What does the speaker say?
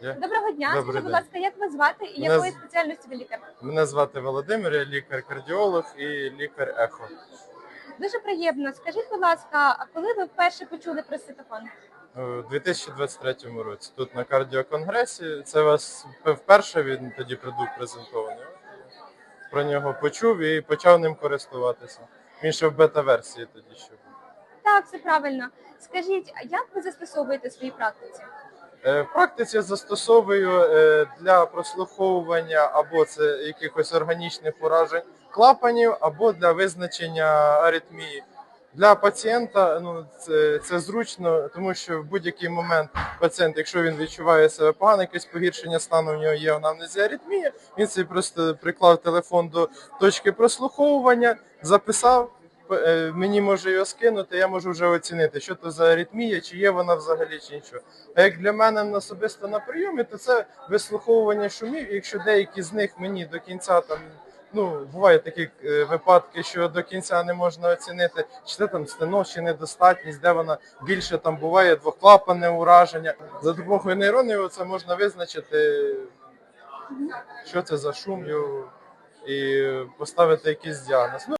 Я- Доброго дня. Добрий Скажіть, будь день. ласка, як вас звати і Мене якої з- спеціальності ви лікар? Мене звати Володимир, я лікар-кардіолог і лікар ехо. Дуже приємно. Скажіть, будь ласка, а коли ви вперше почули про ситофон? У 2023 році тут на кардіоконгресі. Це вас вперше він тоді продукт презентований. Про нього почув і почав ним користуватися. Він ще в бета-версії тоді ще. Так, все правильно. Скажіть, а як ви застосовуєте в своїй практиці? Е, В практиці застосовую е, для прослуховування або це якихось органічних уражень клапанів, або для визначення аритмії. Для пацієнта ну, це, це зручно, тому що в будь-який момент пацієнт, якщо він відчуває себе погано, якесь погіршення стану у нього є анамнезі аритмія, він собі просто приклав телефон до точки прослуховування, записав, мені може його скинути, я можу вже оцінити, що то за аритмія, чи є вона взагалі, чи нічого. А як для мене особисто на прийомі, то це вислуховування шумів. Якщо деякі з них мені до кінця там. Ну, бувають такі е, випадки, що до кінця не можна оцінити, чи це там стено, чи недостатність, де вона більше там буває двоклапане ураження. За допомогою нейронів це можна визначити, що це за шум, і поставити якийсь діагноз. Ну,